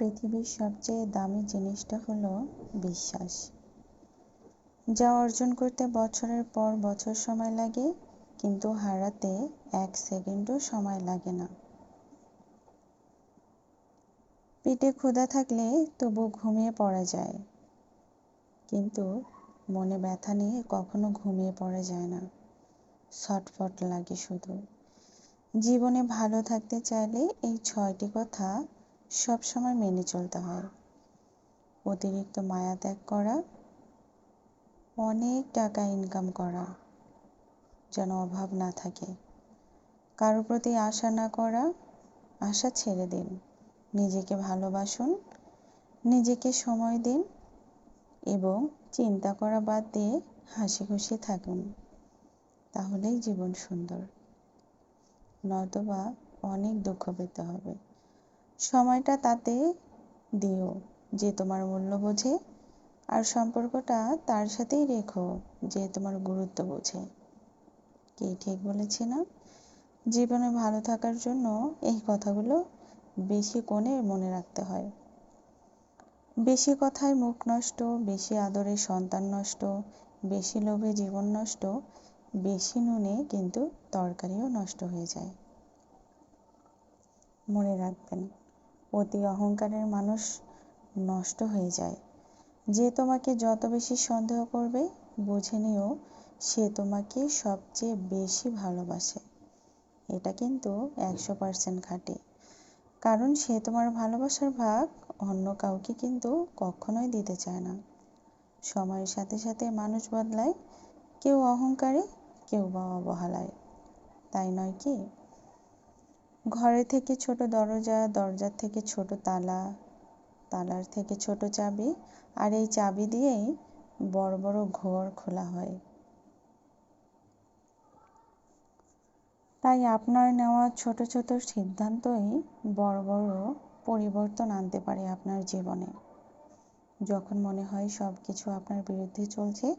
পৃথিবীর সবচেয়ে দামি জিনিসটা হলো বিশ্বাস। যা অর্জন করতে বছরের পর বছর সময় লাগে, কিন্তু হারাতে এক সেকেন্ডও সময় লাগে না। পেটে ক্ষুধা থাকলে তবু ঘুমিয়ে পড়া যায়, কিন্তু মনে ব্যথা নিয়ে কখনো ঘুমিয়ে পড়া যায় না। ছটফট লাগে শুধু। জীবনে ভালো থাকতে চাইলে এই ছয়টি কথা সবসময় মেনে চলতে হয়। অতিরিক্ত মায়া ত্যাগ করা, অনেক টাকা ইনকাম করা যেন অভাব না থাকে। কারোর প্রতি আশা না করা, আশা ছেড়ে দিন। নিজেকে ভালোবাসুন, নিজেকে সময় দিন এবং চিন্তা করা বাদ দিয়ে হাসি খুশি থাকুন। তাহলেই জীবন সুন্দর, নয়তোবা অনেক দুঃখ পেতে হবে। সময়টা তাতে দিও যে তোমার মূল্য বোঝে আর সম্পর্কটা তার সাথেই রেখো যে তোমার গুরুত্ব বোঝে। কি ঠিক বলেছি না? জীবনে ভালো থাকার জন্য এই কথাগুলো বেশি কোণে মনে রাখতে হয়। বেশি কথায় মুখ নষ্ট, বেশি আদরে সন্তান নষ্ট, বেশি লোভে জীবন নষ্ট, বেশি নুনে কিন্তু তরকারিও নষ্ট হয়ে যায়। মনে রাখবেন। অতি অহংকারের মানুষ নষ্ট হয়ে যায়। যে তোমাকে যত বেশি সন্দেহ করবে, বুঝে নিও সে তোমাকে সবচেয়ে বেশি ভালোবাসে। এটা কিন্তু একশো পার্সেন্ট খাটে। কারণ সে তোমার ভালোবাসার ভাগ অন্য কাউকে কিন্তু কখনোই দিতে চায় না। সময়ের সাথে সাথে মানুষ বদলায়, কেউ অহংকারে, কেউ বা অবহেলায়। তাই নয় কি? ঘরের থেকে ছোট দরজা, দরজার থেকে ছোট তালা, তালার থেকে ছোট চাবি, আর এই চাবি দিয়েই বড় বড় ঘর খোলা হয়। তাই আপনার নেওয়া ছোট ছোট সিদ্ধান্তই বড় বড় পরিবর্তন আনতে পারে আপনার জীবনে। যখন মনে হয় সব কিছু আপনার বিরুদ্ধে চলছে,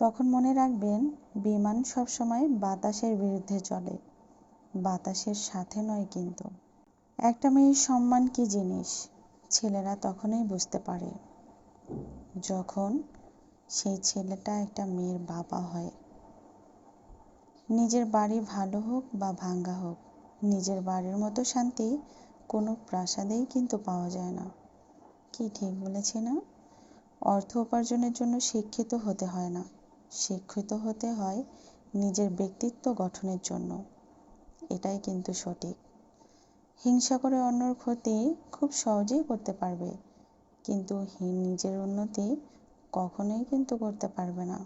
তখন মনে রাখবেন, বিমান সবসময় বাতাসের বিরুদ্ধে চলে। বাতাসের সাথে নয় কিন্তু। একটা মেয়ের সম্মান কি জিনিস? ছেলেরা তখনই বুঝতে পারে। যখন সেই ছেলেটা একটা মেয়ের বাবা হয়। নিজের বাড়ি ভালো হোক বা ভাঙ্গা হোক, নিজের বাড়ির মতো শান্তি কোনো প্রাসাদেই কিন্তু পাওয়া যায় না। কি ঠিক বলেছি না? অর্থ উপার্জনের জন্য শিক্ষিত হতে হয় না। শিক্ষিত হতে হয় নিজের ব্যক্তিত্ব গঠনের জন্য। এটাই কিন্তু সঠিক। হিংসা করে অন্যর ক্ষতি খুব সহজেই করতে পারবে, কিন্তু নিজের উন্নতি কখনোই কিন্তু করতে পারবে না।